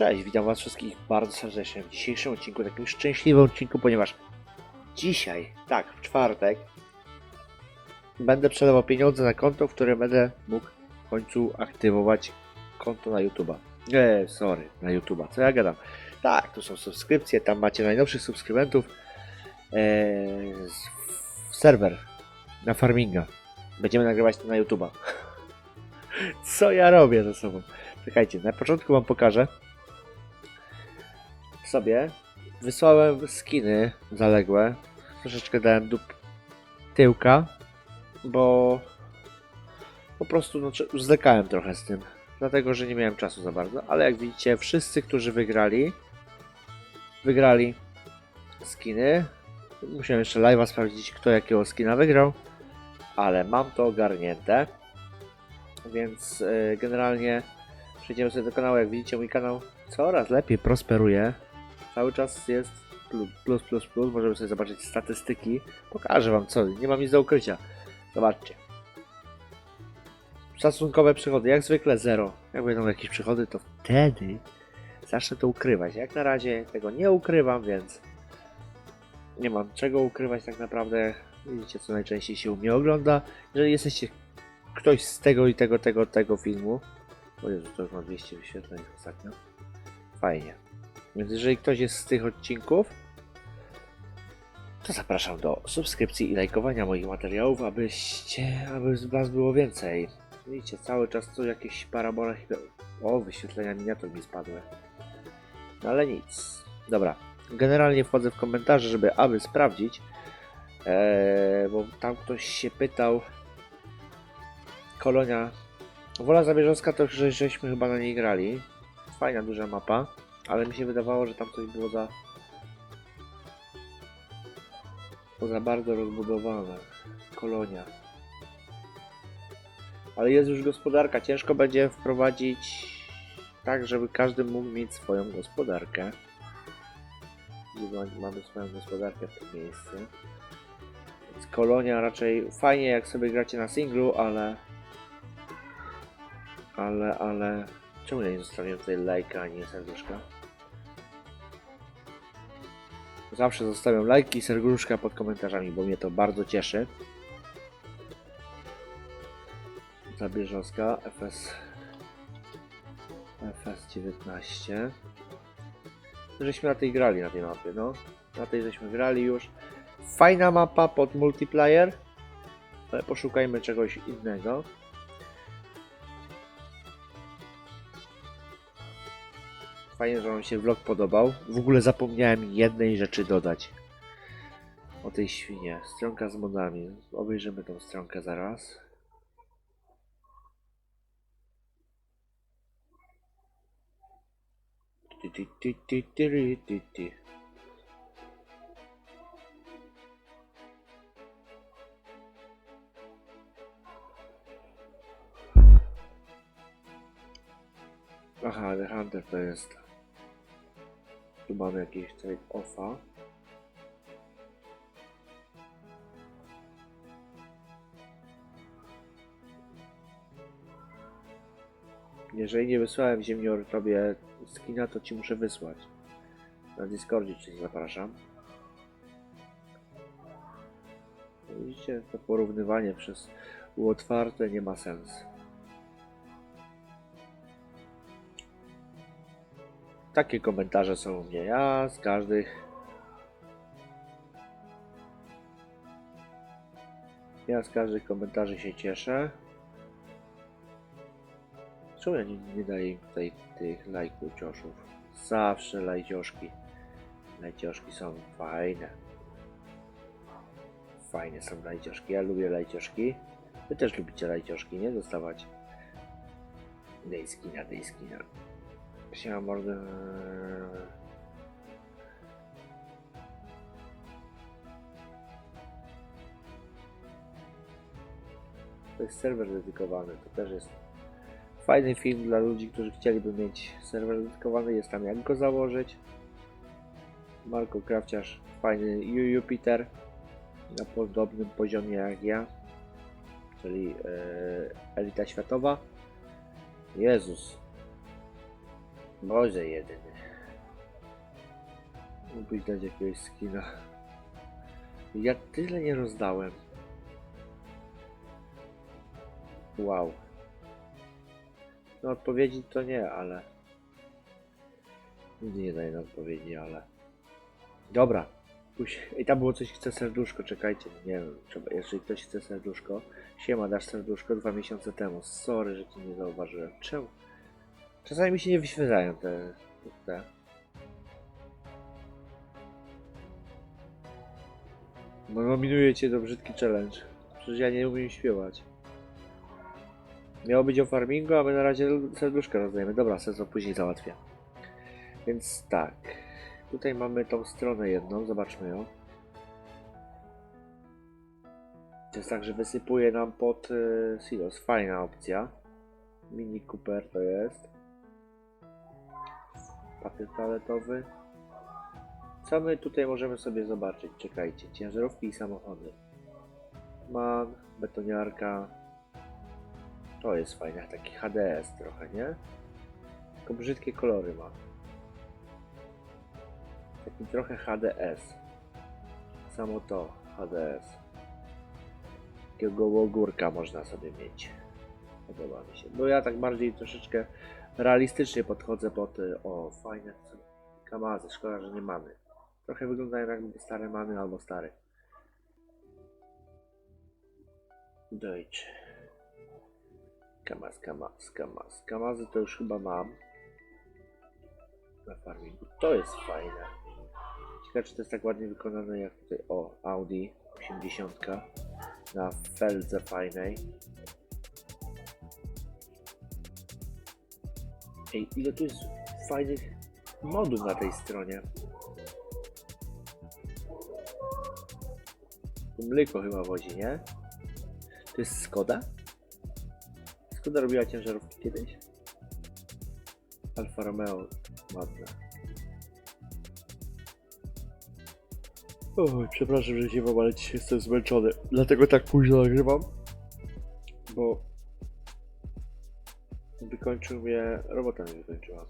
Cześć, witam was wszystkich bardzo serdecznie w dzisiejszym odcinku, takim szczęśliwym odcinku, ponieważ dzisiaj, tak, w czwartek, będę przelewał pieniądze na konto, w którym będę mógł w końcu aktywować konto na YouTube'a. Nie, sorry, na YouTube'a, co ja gadam. Tak, tu są subskrypcje, tam macie najnowszych subskrybentów. Eee, serwer na farminga. Będziemy nagrywać to na YouTube'a. Co ja robię ze sobą? Czekajcie, na początku wam pokażę sobie. Wysłałem skiny zaległe. Troszeczkę dałem dup tyłka, bo po prostu no, cze- zlekałem trochę z tym. Dlatego, że nie miałem czasu za bardzo. Ale jak widzicie, wszyscy, którzy wygrali, wygrali skiny. Musiałem jeszcze live'a sprawdzić, kto jakiego skina wygrał. Ale mam to ogarnięte. Więc e, generalnie przejdziemy sobie do kanału. Jak widzicie, mój kanał coraz lepiej prosperuje. Cały czas jest plu- plus, plus, plus. Możemy sobie zobaczyć statystyki. Pokażę wam co. Nie mam nic do ukrycia. Zobaczcie. Szacunkowe przychody, jak zwykle zero. Jak będą jakieś przychody, to wtedy zacznę to ukrywać. Jak na razie tego nie ukrywam, więc nie mam czego ukrywać tak naprawdę. Widzicie, co najczęściej się u mnie ogląda. Jeżeli jesteście ktoś z tego i tego, tego, tego filmu. O Jezu, to już ma 200 wyświetleń ostatnio. Fajnie. Więc jeżeli ktoś jest z tych odcinków, to zapraszam do subskrypcji i lajkowania moich materiałów, abyście, aby z was było więcej. Widzicie, cały czas tu jakieś parabole. O, wyświetlenia miniatur mi spadły. No ale nic. Dobra. Generalnie wchodzę w komentarze, żeby aby sprawdzić. Eee, bo tam ktoś się pytał. Kolonia. Wola Zabierzowska to że, żeśmy chyba na niej grali. Fajna, duża mapa. Ale mi się wydawało, że tam coś było za... było za bardzo rozbudowane. Kolonia. Ale jest już gospodarka. Ciężko będzie wprowadzić tak, żeby każdy mógł mieć swoją gospodarkę. Mamy swoją gospodarkę w tym miejscu. Więc kolonia raczej fajnie jak sobie gracie na singlu, ale... Ale, ale... Czemu ja nie zostawiłem tutaj lajka, a nie serduszka? Zawsze zostawiam lajki i serduszka pod komentarzami, bo mnie to bardzo cieszy. Zabierzowska, FS... FS19. Żeśmy na tej grali, na tej mapie, no. Na tej żeśmy grali już. Fajna mapa pod multiplayer. Ale poszukajmy czegoś innego. Fajnie, że wam się vlog podobał. W ogóle zapomniałem jednej rzeczy dodać. O tej świnie. Stronka z modami. Obejrzymy tą stronkę zaraz. Ty, ty, ty, ty, ty, ty. Aha, The Hunter to jest. Tu mamy jakieś trade offa. Jeżeli nie wysłałem ziemnior tobie skina, to ci muszę wysłać. Na Discordzie cię zapraszam. Widzicie, to porównywanie przez uotwarte nie ma sensu. Takie komentarze są u mnie. Ja z każdych. Ja z każdych komentarzy się cieszę. Czemu ja nie, nie daję im tutaj tych lajków cioszów? Zawsze lajcioszki. Lajcioszki są fajne. Fajne są lajcioszki. Ja lubię lajcioszki. Wy też lubicie lajcioszki, nie? Dostawać. Dej skina, Siema mordę. To jest serwer dedykowany. To też jest fajny film dla ludzi, którzy chcieliby mieć serwer dedykowany. Jest tam jak go założyć. Marko Krawciarz, fajny Ju- Jupiter na podobnym poziomie jak ja, czyli e, elita światowa. Jezus, Boże jedyny. Mógłbyś dać jakiegoś skina. Ja tyle nie rozdałem. Wow. No odpowiedzi to nie, ale... Nigdy nie daję na odpowiedzi, ale... Dobra. I tam było coś, chce serduszko, czekajcie, nie wiem, jeżeli ktoś chce serduszko. Siema, dasz serduszko dwa miesiące temu. Sorry, że cię nie zauważyłem. Czemu? Czasami mi się nie wyświetlają te... te. Bo nominuję cię do brzydki challenge. Przecież ja nie umiem śpiewać. Miało być o farmingu, a my na razie serduszka rozdajemy. Dobra, sezon później załatwię. Więc tak. Tutaj mamy tą stronę jedną, zobaczmy ją. To jest tak, że wysypuje nam pod y, silos. Fajna opcja. Mini Cooper to jest. Papier toaletowy. Co my tutaj możemy sobie zobaczyć? Czekajcie. Ciężarówki i samochody. Man, betoniarka. To jest fajne, taki HDS trochę, nie? Tylko brzydkie kolory ma. Taki trochę HDS. Samo to HDS. Takiego ogórka można sobie mieć. Podoba mi się. Bo ja tak bardziej troszeczkę realistycznie podchodzę pod... y, O, fajne kamazy. Szkoda, że nie mamy. Trochę wyglądają jakby stare mamy albo stare. Deutsch. Kamaz, kamaz, kamaz. Kamazy to już chyba mam. Na farmingu. To jest fajne. Ciekawe, czy to jest tak ładnie wykonane jak tutaj. O, Audi 80 na feldze fajnej. Ej, ile tu jest fajnych modów na tej stronie. Tu mleko chyba wozi, nie? To jest Skoda? Skoda robiła ciężarówki kiedyś? Alfa Romeo ładne. Oj, przepraszam, że się wam, ale dzisiaj jestem zmęczony. Dlatego tak późno nagrywam. Bo wykończył mnie, robota mnie wykończyła.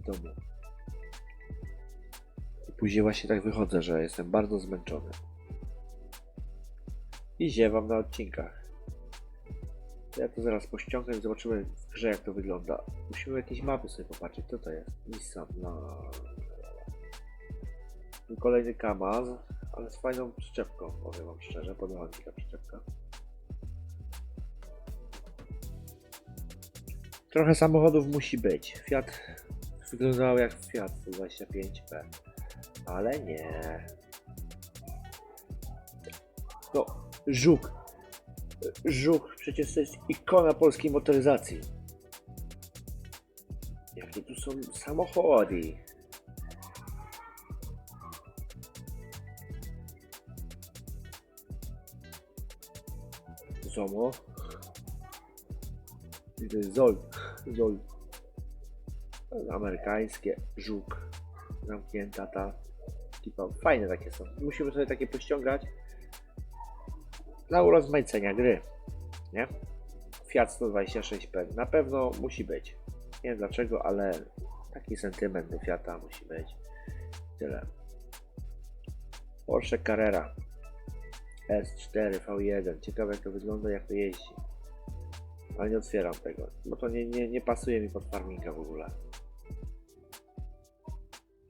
W domu. I później właśnie tak wychodzę, że jestem bardzo zmęczony. I ziewam na odcinkach. Ja to zaraz pościągnę i zobaczymy w grze jak to wygląda. Musimy jakieś mapy sobie popatrzeć. Co to jest? Nissan. No. Tu kolejny Kamaz, ale z fajną przyczepką, powiem wam szczerze. Podoba mi ta przyczepka. Trochę samochodów musi być. Fiat wyglądał jak Fiat 125P, ale nie. No, Żuk. Żuk przecież to jest ikona polskiej motoryzacji. Jakie tu są samochody? Zomo. I. Zol. Amerykańskie. Żuk. Zamknięta ta. Typa. Fajne takie są. Musimy sobie takie pościągać dla urozmaicenia gry. Nie? Fiat 126P na pewno musi być. Nie wiem dlaczego, ale taki sentyment do Fiata musi być. Tyle. Porsche Carrera S4 V1. Ciekawe jak to wygląda, jak to jeździ. Ale nie otwieram tego, bo to nie, nie, nie pasuje mi pod farminga w ogóle.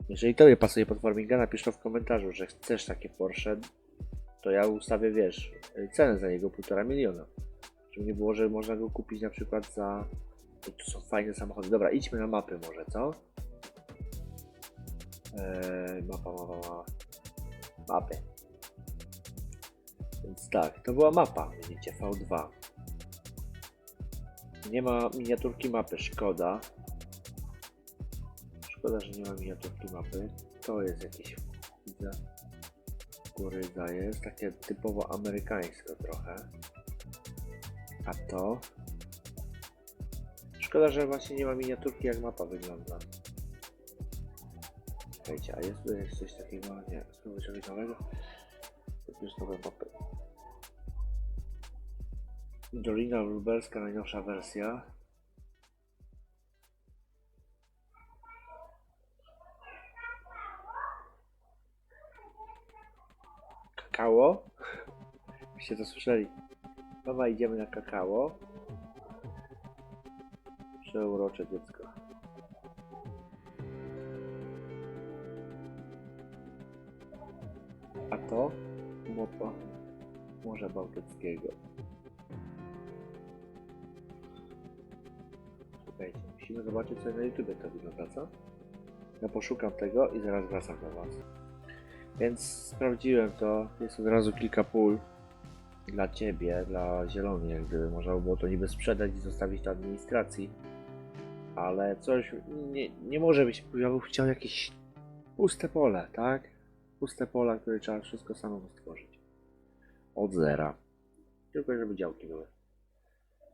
Jeżeli tobie pasuje pod farminga, napisz to w komentarzu, że chcesz takie Porsche, to ja ustawię, wiesz, cenę za niego półtora miliona. Żeby nie było, że można go kupić na przykład za... O, Tu są fajne samochody. Dobra, idźmy na mapy może, co? Eee, mapa, mapa, mapa. Mapy. Więc tak, to była mapa, widzicie, V2. Nie ma miniaturki mapy, szkoda. Szkoda, że nie ma miniaturki mapy. To jest jakieś, widzę, kukurydza jest, takie typowo amerykańsko trochę. A to? Szkoda, że właśnie nie ma miniaturki jak mapa wygląda. Czekajcie, a jest, jest coś takiego? Nie, spróbuj czegoś nowego. Jest nowe mapy. Dolina Lubelska, najnowsza wersja. Kakao? Byście to słyszeli. Dobra, idziemy na kakao. Przeurocze dziecko. A to? Młopa Morza Bałtyckiego. Musimy zobaczyć co na YouTube to wygląda, co? Ja poszukam tego i zaraz wracam do Was. Więc sprawdziłem to. Jest od razu kilka pól dla Ciebie, dla Zielony, jak gdyby można by było to niby sprzedać i zostawić do administracji. Ale coś nie, nie może być. Ja bym chciał jakieś puste pole, tak? Puste pola, które trzeba wszystko samemu stworzyć. Od zera. Tylko żeby działki były.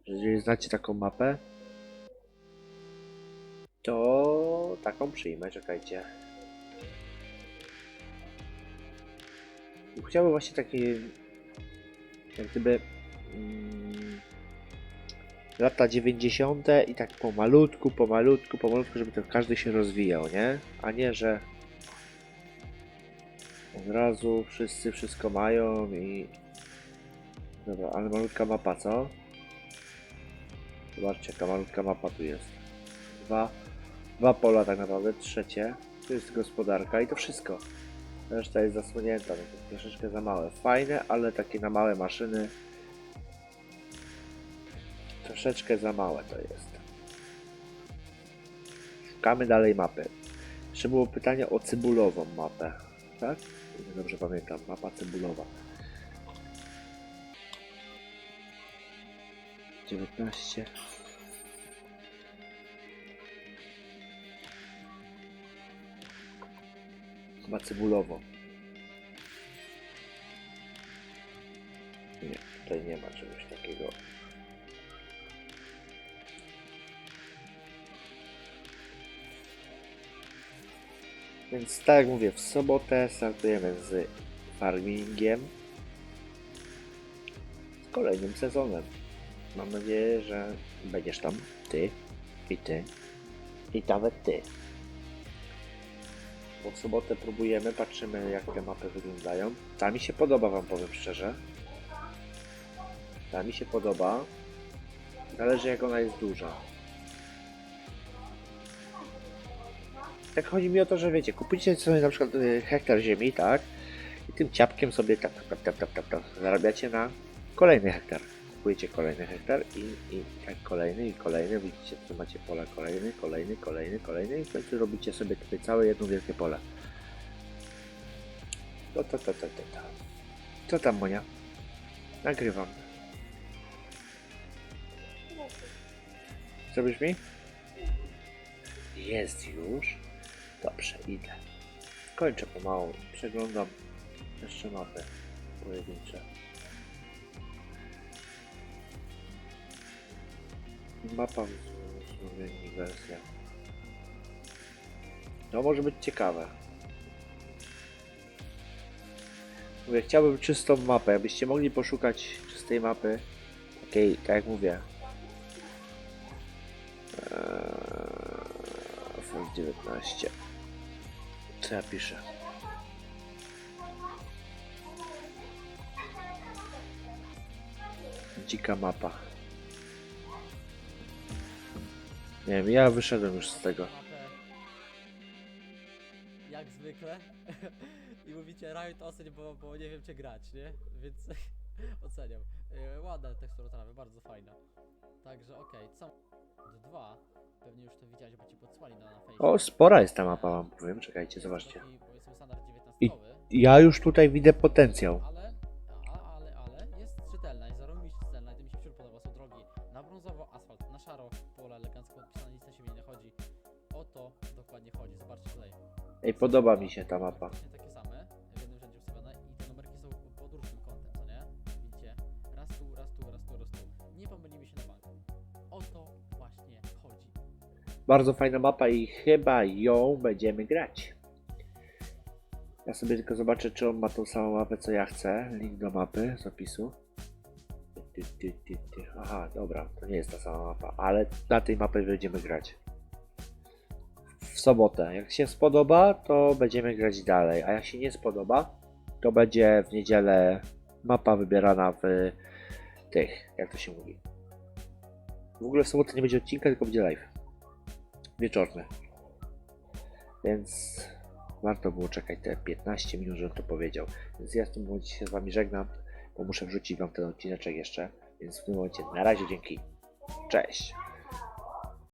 Jeżeli znacie taką mapę, to taką przyjmę, czekajcie. Chciałbym właśnie takie, jak gdyby, mm, lata 90. i tak pomalutku, pomalutku, pomalutku, żeby to każdy się rozwijał, nie? A nie, że od razu wszyscy wszystko mają i... Dobra, ale malutka mapa, co? Zobaczcie, jaka malutka mapa tu jest. Dwa, dwa pola tak naprawdę, trzecie. Tu jest gospodarka i to wszystko. Reszta jest zasłonięta, to troszeczkę za małe. Fajne, ale takie na małe maszyny. Troszeczkę za małe to jest. Szukamy dalej mapy. Jeszcze było pytanie o cebulową mapę, tak? Dobrze pamiętam, mapa cebulowa. 19. Chyba cebulowo. Nie, tutaj nie ma czegoś takiego. Więc tak jak mówię, w sobotę startujemy z farmingiem. Z kolejnym sezonem. Mam nadzieję, że będziesz tam ty i ty i nawet ty. Bo w sobotę próbujemy, patrzymy jak te mapy wyglądają. Ta mi się podoba, wam powiem szczerze. Ta mi się podoba. Zależy jak ona jest duża. Tak chodzi mi o to, że wiecie, kupicie sobie na przykład y, hektar ziemi, tak? I tym ciapkiem sobie tap, tap, tap, tap, tap, tap, zarabiacie na kolejny hektar. Kupujecie kolejny hektar i, i tak kolejny i kolejny. Widzicie, tu macie pola kolejny, kolejny, kolejny, kolejny i w końcu robicie sobie tutaj całe jedno wielkie pole. To, to, to, to, to, to. Co tam, Monia? Nagrywam. Zrobisz mi? Jest już. Dobrze, idę. Kończę pomału. Przeglądam jeszcze mapy pojedyncze. Mapa Słowenii wersja. To może być ciekawe. Mówię, chciałbym czystą mapę. Jakbyście mogli poszukać czystej mapy. Takiej, tak jak mówię. Eee, 19. Co ja piszę? Dzika mapa. Nie wiem, ja wyszedłem już z tego. mapę. Jak zwykle. I mówicie Riot oceń, bo, bo nie wiem czy grać, nie? Więc oceniam. E, Ładna tekstura trawy, bardzo fajna. Także okej, co? Dwa. Pewnie już to widziałeś, bo ci podsłali na, na fejsie. O, spora jest ta mapa, wam powiem. Czekajcie, zobaczcie. Taki, powiedzmy standard I- 19. Ja już tutaj widzę potencjał. Ale, to dokładnie chodzi, zobaczcie tutaj. Ej, podoba mi się ta mapa. Takie same, w jednym rzędzie ustawione i te numerki są pod różnym kątem, co nie? Widzicie? Raz tu, raz tu, raz tu, raz tu. Nie pomylimy się na bank. O to właśnie chodzi. Bardzo fajna mapa i chyba ją będziemy grać. Ja sobie tylko zobaczę, czy on ma tą samą mapę, co ja chcę. Link do mapy z opisu. Ty, ty, ty, ty. Aha, dobra, to nie jest ta sama mapa, ale na tej mapie będziemy grać. Sobotę. Jak się spodoba, to będziemy grać dalej, a jak się nie spodoba, to będzie w niedzielę mapa wybierana w tych, jak to się mówi. W ogóle w sobotę nie będzie odcinka, tylko będzie live. Wieczorny. Więc warto było czekać te 15 minut, żebym to powiedział. Więc ja w tym momencie się z wami żegnam, bo muszę wrzucić wam ten odcineczek jeszcze. Więc w tym momencie na razie dzięki. Cześć.